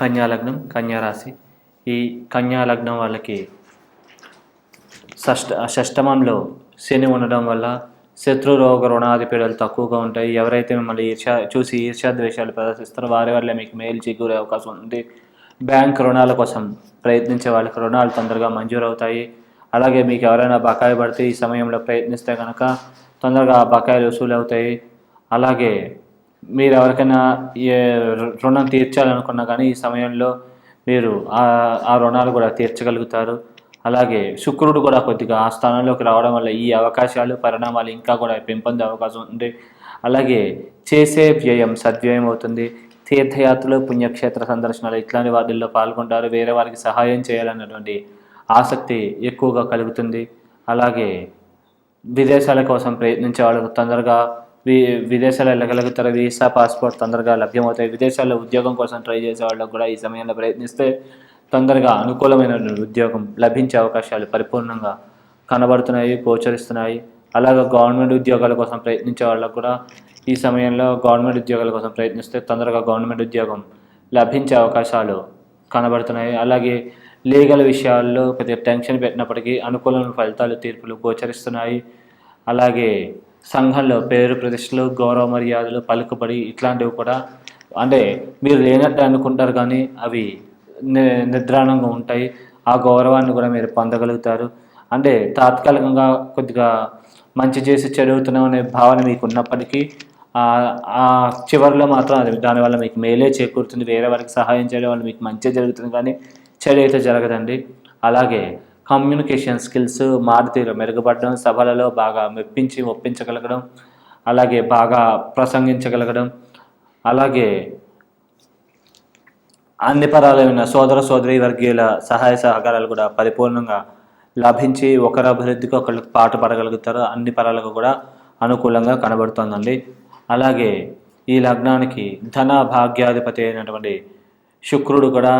కన్యాలగ్నం కన్యారాశి ఈ కన్యాలగ్నం వాళ్ళకి షష్ట షష్టమంలో శని ఉండడం వల్ల శత్రు రోగ రుణాది పీడలు తక్కువగా ఉంటాయి. ఎవరైతే మిమ్మల్ని ఈర్ష్య చూసి ఈర్ష్యాద్వేషాలు ప్రదర్శిస్తారో వారి వల్ల మీకు మేలు చేకూరే అవకాశం ఉంది. బ్యాంక్ రుణాల కోసం ప్రయత్నించే వాళ్ళకి రుణాలు తొందరగా మంజూరు అవుతాయి. అలాగే మీకు ఎవరైనా బకాయి పడితే ఈ సమయంలో ప్రయత్నిస్తే కనుక తొందరగా బకాయిలు వసూలు అవుతాయి అలాగే మీరు ఎవరికైనా ఏ రుణం తీర్చాలనుకున్నా కానీ ఈ సమయంలో మీరు ఆ ఆ రుణాలు కూడా తీర్చగలుగుతారు. అలాగే శుక్రుడు కూడా కొద్దిగా ఆ స్థానంలోకి రావడం వల్ల ఈ అవకాశాలు పరిణామాలు ఇంకా కూడా పెంపొందే అవకాశం ఉంది. అలాగే చేసే వ్యయం సద్వ్యయం అవుతుంది. తీర్థయాత్రలు పుణ్యక్షేత్ర సందర్శనలు ఇట్లాంటి వాటిల్లో పాల్గొంటారు. వేరే వారికి సహాయం చేయాలన్నటువంటి ఆసక్తి ఎక్కువగా కలుగుతుంది. అలాగే విదేశాల కోసం ప్రయత్నించే వాళ్ళకు తొందరగా విదేశాలు వెళ్ళగలుగుతారు వీసా పాస్పోర్ట్ తొందరగా లభ్యమవుతాయి. విదేశాల్లో ఉద్యోగం కోసం ట్రై చేసే వాళ్ళకు కూడా ఈ సమయంలో ప్రయత్నిస్తే తొందరగా అనుకూలమైన ఉద్యోగం లభించే అవకాశాలు పరిపూర్ణంగా కనబడుతున్నాయి గోచరిస్తున్నాయి. అలాగే గవర్నమెంట్ ఉద్యోగాల కోసం ప్రయత్నించే వాళ్ళకు కూడా ఈ సమయంలో గవర్నమెంట్ ఉద్యోగాల కోసం ప్రయత్నిస్తే తొందరగా గవర్నమెంట్ ఉద్యోగం లభించే అవకాశాలు కనబడుతున్నాయి. అలాగే లీగల్ విషయాల్లో కొద్దిగా టెన్షన్ పెట్టినప్పటికీ అనుకూలమైన ఫలితాలు తీర్పులు గోచరిస్తున్నాయి. అలాగే సంఘంలో పేరు ప్రతిష్టలు గౌరవ మర్యాదలు పలుకుబడి ఇట్లాంటివి కూడా అంటే మీరు లేనట్టు అనుకుంటారు కానీ అవి ని నిద్రాణంగా ఉంటాయి. ఆ గౌరవాన్ని కూడా మీరు పొందగలుగుతారు. అంటే తాత్కాలికంగా కొద్దిగా మంచి చేసి చదువుతున్నాం అనే భావన మీకు ఉన్నప్పటికీ ఆ- ఆ చివరిలో మాత్రం అది దానివల్ల మీకు మేలే చేకూరుతుంది. వేరే వారికి సహాయం చేయడం వల్ల మీకు మంచి జరుగుతుంది కానీ చెడు అయితే జరగదండి. అలాగే కమ్యూనికేషన్ స్కిల్స్ మారుతీరు మెరుగుపడడం సభలలో బాగా మెప్పించి ఒప్పించగలగడం అలాగే బాగా ప్రసంగించగలగడం అలాగే అన్ని పరాలైన సోదర సోదరి వర్గీయుల సహాయ సహకారాలు కూడా పరిపూర్ణంగా లభించి ఒకరి అభివృద్ధికి ఒకళ్ళు పాటు పడగలుగుతారు. అన్ని పరాలకు కూడా అనుకూలంగా కనబడుతోందండి. అలాగే ఈ లగ్నానికి ధన భాగ్యాధిపతి అయినటువంటి శుక్రుడు కూడా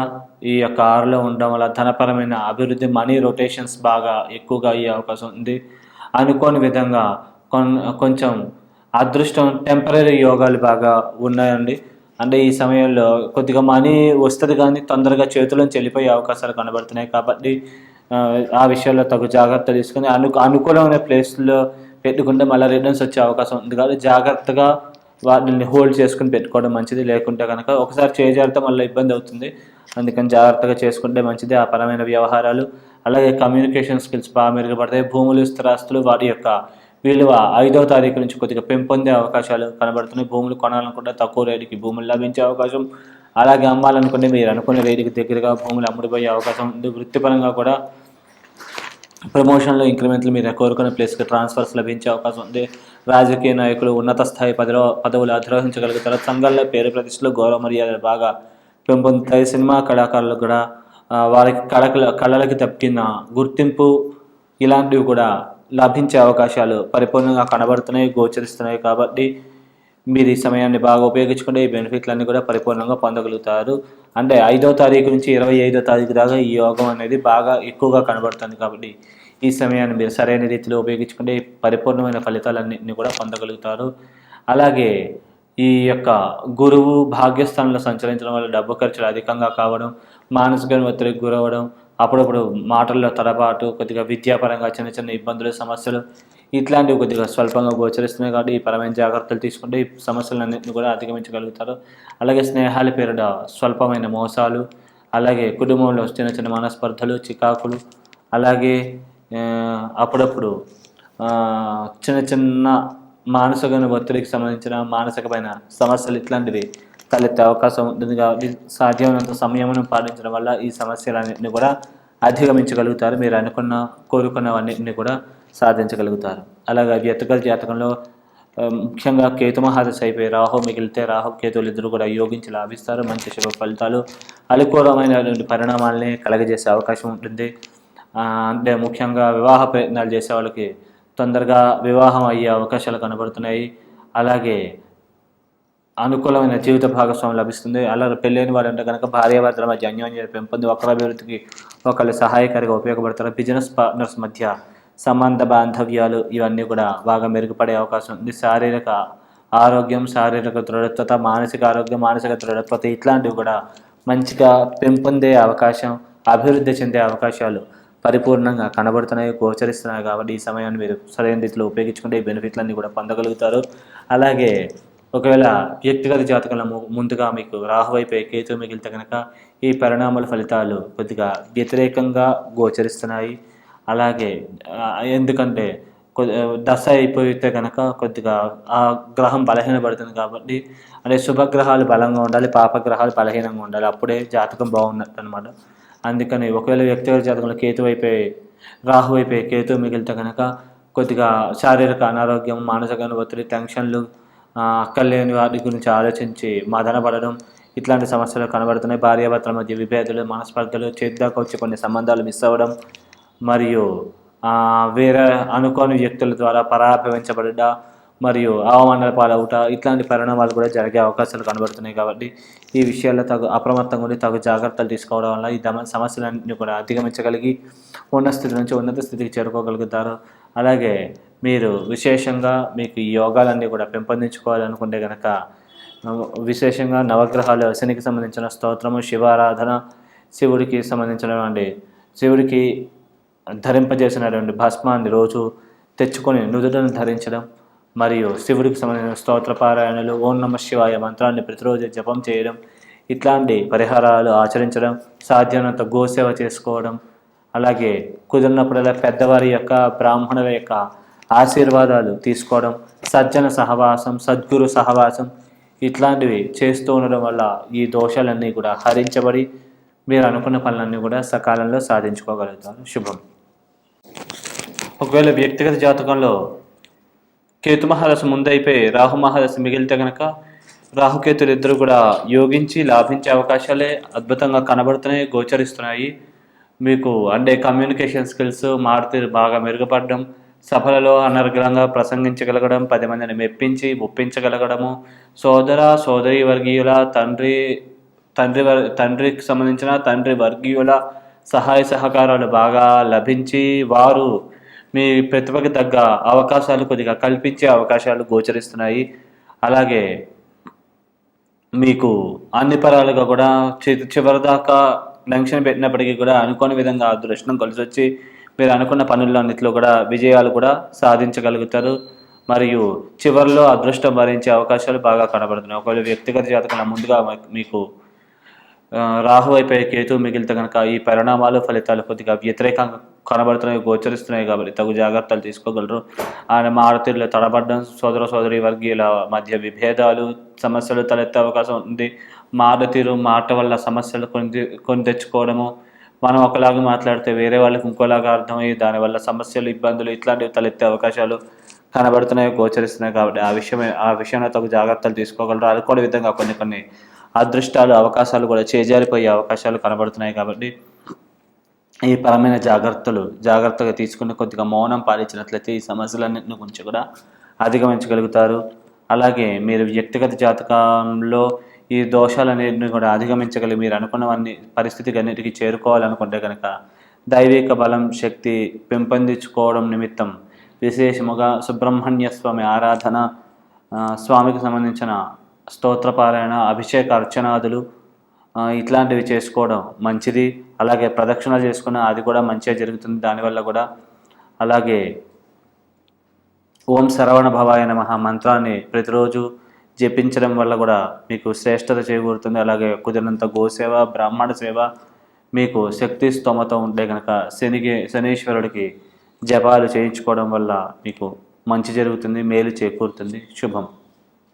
ఈ యొక్క ఆరులో ఉండడం వల్ల ధనపరమైన అభివృద్ధి మనీ రొటేషన్స్ బాగా ఎక్కువగా అయ్యే అవకాశం ఉంది. అనుకోని విధంగా కొన్ కొంచెం అదృష్టం టెంపరీ యోగాలు బాగా ఉన్నాయండి. అంటే ఈ సమయంలో కొద్దిగా మనీ వస్తుంది కానీ తొందరగా చేతులను చెల్లిపోయే అవకాశాలు కనబడుతున్నాయి కాబట్టి ఆ, విషయంలో తగు జాగ్రత్త తీసుకుని అను అనుకూలమైన ప్లేస్లో పెట్టుకుంటే మళ్ళీ రిటర్న్స్ వచ్చే అవకాశం ఉంది. కాబట్టి జాగ్రత్తగా వాటిని హోల్డ్ చేసుకుని పెట్టుకోవడం మంచిది. లేకుంటే కనుక ఒకసారి చేజారితే మళ్ళీ ఇబ్బంది అవుతుంది. అందుకని జాగ్రత్తగా చేసుకుంటే మంచిది. ఆ పరమైన వ్యవహారాలు అలాగే కమ్యూనికేషన్ స్కిల్స్ బాగా మెరుగుపడతాయి. భూములు స్థిరాస్తులు వాటి యొక్క విలువ ఐదవ తారీఖు నుంచి కొద్దిగా పెంపొందే అవకాశాలు కనబడుతున్నాయి. భూములు కొనాలనుకుంటే తక్కువ రేటుకి భూములు లభించే అవకాశం. అలాగే అమ్మాలనుకుంటే మీరు అనుకునే రేటుకి దగ్గరగా భూములు అమ్ముడిపోయే అవకాశం ఉంది. వృత్తిపరంగా కూడా ప్రమోషన్లో ఇంక్రిమెంట్లు మీరు కోరుకునే ప్లేస్కి ట్రాన్స్ఫర్స్ లభించే అవకాశం ఉంది. రాజకీయ నాయకులు ఉన్నత స్థాయి పదవ పదవులు అధిరోహించగలుగుతారు. సంఘాల్లో పేరు ప్రతిష్టలు గౌరవ మర్యాదలు బాగా పెంపొందుతాయి. సినిమా కళాకారులు కూడా వారికి కళకు కళలకి తప్పిన గుర్తింపు ఇలాంటివి కూడా లభించే అవకాశాలు పరిపూర్ణంగా కనబడుతున్నాయి గోచరిస్తున్నాయి కాబట్టి మీరు ఈ సమయాన్ని బాగా ఉపయోగించుకుంటే ఈ బెనిఫిట్లన్నీ కూడా పరిపూర్ణంగా పొందగలుగుతారు. అంటే ఐదో తారీఖు నుంచి ఇరవై ఐదో తారీఖు దాకా ఈ యోగం అనేది బాగా ఎక్కువగా కనబడుతుంది కాబట్టి ఈ సమయాన్ని మీరు సరైన రీతిలో ఉపయోగించుకుంటే పరిపూర్ణమైన ఫలితాలన్నింటినీ కూడా పొందగలుగుతారు. అలాగే ఈ యొక్క గురువు భాగ్యస్థానంలో సంచరించడం వల్ల డబ్బు ఖర్చులు అధికంగా కావడం మానసిక ఒత్తిడికి గురవడం అప్పుడప్పుడు మాటల్లో తడబాటు కొద్దిగా విద్యాపరంగా చిన్న చిన్న ఇబ్బందులు సమస్యలు ఇట్లాంటివి కొద్దిగా స్వల్పంగా గోచరిస్తున్నాయి కాబట్టి ఈ పరమైన జాగ్రత్తలు తీసుకుంటే ఈ సమస్యలన్నింటినీ కూడా అధిగమించగలుగుతారు. అలాగే స్నేహాల పేరిట స్వల్పమైన మోసాలు అలాగే కుటుంబంలో చిన్న చిన్న మనస్పర్ధలు చికాకులు అలాగే అప్పుడప్పుడు చిన్న చిన్న మానసిక ఒత్తిడికి సంబంధించిన మానసికమైన సమస్యలు ఇట్లాంటివి తలెత్తే అవకాశం ఉంటుంది కాబట్టి సాధ్యమైనంత సంయమనం పాటించడం వల్ల ఈ సమస్యలన్నింటినీ కూడా అధిగమించగలుగుతారు. మీరు అనుకున్న కోరుకున్నవన్నింటినీ కూడా సాధించగలుగుతారు. అలాగే వ్యతకల జాతకంలో ముఖ్యంగా కేతు మహాదశ అయిపోయి రాహు మిగిలితే రాహు కేతువులు ఇద్దరు కూడా యోగించి లాభిస్తారు. మంచి శుభ ఫలితాలు అనుకూలమైనటువంటి పరిణామాలని కలగజేసే అవకాశం ఉంటుంది. అంటే ముఖ్యంగా వివాహ ప్రయత్నాలు చేసే వాళ్ళకి తొందరగా వివాహం అయ్యే అవకాశాలు కనబడుతున్నాయి. అలాగే అనుకూలమైన జీవిత భాగస్వామి లభిస్తుంది. అలాగే పెళ్ళైన వారు అంటే కనుక భార్యాభర్తల మధ్య అన్యోన్య పెంపొంది ఒకరభివృద్ధికి ఒకళ్ళు సహాయకారిగా ఉపయోగపడతారు. బిజినెస్ పార్ట్నర్స్ మధ్య సంబంధ బాంధవ్యాలు ఇవన్నీ కూడా బాగా మెరుగుపడే అవకాశం ఉంది. శారీరక ఆరోగ్యం శారీరక దృఢత్వత మానసిక ఆరోగ్యం మానసిక దృఢత్వత ఇట్లాంటివి కూడా మంచిగా పెంపొందే అవకాశం అభివృద్ధి చెందే అవకాశాలు పరిపూర్ణంగా కనబడుతున్నాయి గోచరిస్తున్నాయి కాబట్టి ఈ సమయాన్ని మీరు సరైన రీతిలో ఉపయోగించుకుంటే ఈ బెనిఫిట్లన్నీ కూడా పొందగలుగుతారు. అలాగే ఒకవేళ వ్యక్తిగత జాతకంలో ముందుగా మీకు రాహు కేతు మిగిలితే కనుక ఈ పరిణామాల ఫలితాలు కొద్దిగా వ్యతిరేకంగా గోచరిస్తున్నాయి. అలాగే ఎందుకంటే దశ అయిపోతే కనుక కొద్దిగా ఆ గ్రహం బలహీనపడుతుంది కాబట్టి అంటే శుభగ్రహాలు బలంగా ఉండాలి పాపగ్రహాలు బలహీనంగా ఉండాలి అప్పుడే జాతకం బాగున్నట్టు అనమాట అందుకని ఒకవేళ వ్యక్తిగత జాతకంలో కేతు అయిపోయి రాహు అయిపోయి కేతు మిగిలితే కనుక కొద్దిగా శారీరక అనారోగ్యం మానసిక ఒత్తిడి టెన్షన్లు అక్కర్లేని వాటి గురించి ఆలోచించి మదనపడడం ఇట్లాంటి సమస్యలు కనబడుతున్నాయి. భార్యాభర్తల మధ్య విభేదాలు మనస్పర్ధలు చేద్దాకా వచ్చి కొన్ని సంబంధాలు మిస్ అవ్వడం మరియు వేరే అనుకోని వ్యక్తుల ద్వారా పరాభవించబడ్డ మరియు అవమానాల పాలవుట ఇట్లాంటి పరిణామాలు కూడా జరిగే అవకాశాలు కనబడుతున్నాయి కాబట్టి ఈ విషయాల్లో తగు అప్రమత్తంగా ఉండి తగు జాగ్రత్తలు తీసుకోవడం వల్ల ఈ దమ సమస్యలన్నీ కూడా అధిగమించగలిగి ఉన్న స్థితి నుంచి ఉన్నత స్థితికి చేరుకోగలుగుతారు. అలాగే మీరు విశేషంగా మీకు ఈ యోగాలన్నీ కూడా పెంపొందించుకోవాలనుకుంటే కనుక విశేషంగా నవగ్రహాలు శనికి సంబంధించిన స్తోత్రము శివారాధన శివుడికి సంబంధించినటువంటి శివుడికి ధరింపజేసినటువంటి భస్మాన్ని రోజు తెచ్చుకొని నుదుటను ధరించడం మరియు శివుడికి సంబంధించిన స్తోత్ర పారాయణలు ఓం నమ శివాయ మంత్రాన్ని ప్రతిరోజు జపం చేయడం ఇట్లాంటి పరిహారాలు ఆచరించడం సాధ్యమైనంత గోసేవ చేసుకోవడం అలాగే కుదిరినప్పుడల్లా పెద్దవారి యొక్క బ్రాహ్మణుల యొక్క ఆశీర్వాదాలు తీసుకోవడం సజ్జన సహవాసం సద్గురు సహవాసం ఇట్లాంటివి చేస్తూ ఉండడం వల్ల ఈ దోషాలన్నీ కూడా హరించబడి మీరు అనుకున్న పనులన్నీ కూడా సకాలంలో సాధించుకోగలుగుతారు. శుభం. ఒకవేళ వ్యక్తిగత జాతకంలో కేతు మహాదశ ముందైపోయి రాహు మహాదశ మిగిలితే కనుక రాహుకేతులు ఇద్దరు కూడా యోగించి లాభించే అవకాశాలే అద్భుతంగా కనబడుతున్నాయి గోచరిస్తున్నాయి. మీకు అంటే కమ్యూనికేషన్ స్కిల్స్ మారుతీరు బాగా మెరుగుపడడం సభలలో అనర్గళంగా ప్రసంగించగలగడం పది మందిని మెప్పించి ఒప్పించగలగడము. సోదర సోదరి వర్గీయుల తండ్రి తండ్రి వర్ తండ్రికి సంబంధించిన తండ్రి వర్గీయుల సహాయ సహకారాలు బాగా లభించి వారు మీ ప్రతిభకి తగ్గ అవకాశాలు కొద్దిగా కల్పించే అవకాశాలు గోచరిస్తున్నాయి. అలాగే మీకు అన్ని పరాలుగా కూడా చి- చివరిదాకా టెన్షన్ పెట్టినప్పటికీ కూడా అనుకోని విధంగా అదృష్టం కలిసి వచ్చి మీరు అనుకున్న పనుల్లో అన్నింటిలో కూడా విజయాలు కూడా సాధించగలుగుతారు. మరియు చివరిలో అదృష్టం భరించే అవకాశాలు బాగా కనబడుతున్నాయి. ఒకవేళ వ్యక్తిగత జాతకంలో ముందుగా మీకు రాహు అయిపోయి కేతు మిగిలితే కనుక ఈ పరిణామాలు ఫలితాలు కొద్దిగా వ్యతిరేకంగా కనబడుతున్నాయి గోచరిస్తున్నాయి కాబట్టి తగు జాగ్రత్తలు తీసుకోగలరు. ఆయన మారుతీరులో తడబడడం సోదర సోదరి వర్గీయుల మధ్య విభేదాలు సమస్యలు తలెత్తే అవకాశం ఉంది. మారుతీరు మాట వల్ల సమస్యలు కొని కొని తెచ్చుకోవడము మనం ఒకలాగా మాట్లాడితే వేరే వాళ్ళకి ఇంకోలాగా అర్థమయ్యి దానివల్ల సమస్యలు ఇబ్బందులు ఇట్లాంటివి తలెత్తే అవకాశాలు కనబడుతున్నాయి గోచరిస్తున్నాయి కాబట్టి ఆ విషయమే ఆ విషయంలో తగు జాగ్రత్తలు తీసుకోగలరు. అనుకోని విధంగా కొన్ని కొన్ని అదృష్టాలు అవకాశాలు కూడా చేజారిపోయే అవకాశాలు కనబడుతున్నాయి కాబట్టి ఈ పరమైన జాగ్రత్తలు జాగ్రత్తగా తీసుకుని కొద్దిగా మౌనం పాలించినట్లయితే ఈ సమస్యలన్నింటిని గురించి కూడా అధిగమించగలుగుతారు. అలాగే మీరు వ్యక్తిగత జాతకంలో ఈ దోషాలన్నింటినీ కూడా అధిగమించగలిగి మీరు అనుకున్నవన్నీ పరిస్థితికి అన్నిటికీ చేరుకోవాలనుకుంటే కనుక దైవిక బలం శక్తి పెంపొందించుకోవడం నిమిత్తం విశేషముగా సుబ్రహ్మణ్య స్వామి ఆరాధన స్వామికి సంబంధించిన స్తోత్రపారాయణ అభిషేక అర్చనాదులు ఇట్లాంటివి చేసుకోవడం మంచిది. అలాగే ప్రదక్షిణ చేసుకున్న అది కూడా మంచిగా జరుగుతుంది. దానివల్ల కూడా అలాగే ఓం శరవణ భవాయ నమః మంత్రాన్ని ప్రతిరోజు జపించడం వల్ల కూడా మీకు శ్రేష్టత చేకూరుతుంది. అలాగే కుదిరినంత గోసేవ బ్రాహ్మణ సేవ మీకు శక్తి స్తోమత ఉంటే కనుక శనికి శనీశ్వరుడికి జపాలు చేయించుకోవడం వల్ల మీకు మంచి జరుగుతుంది మేలు చేకూరుతుంది. శుభం.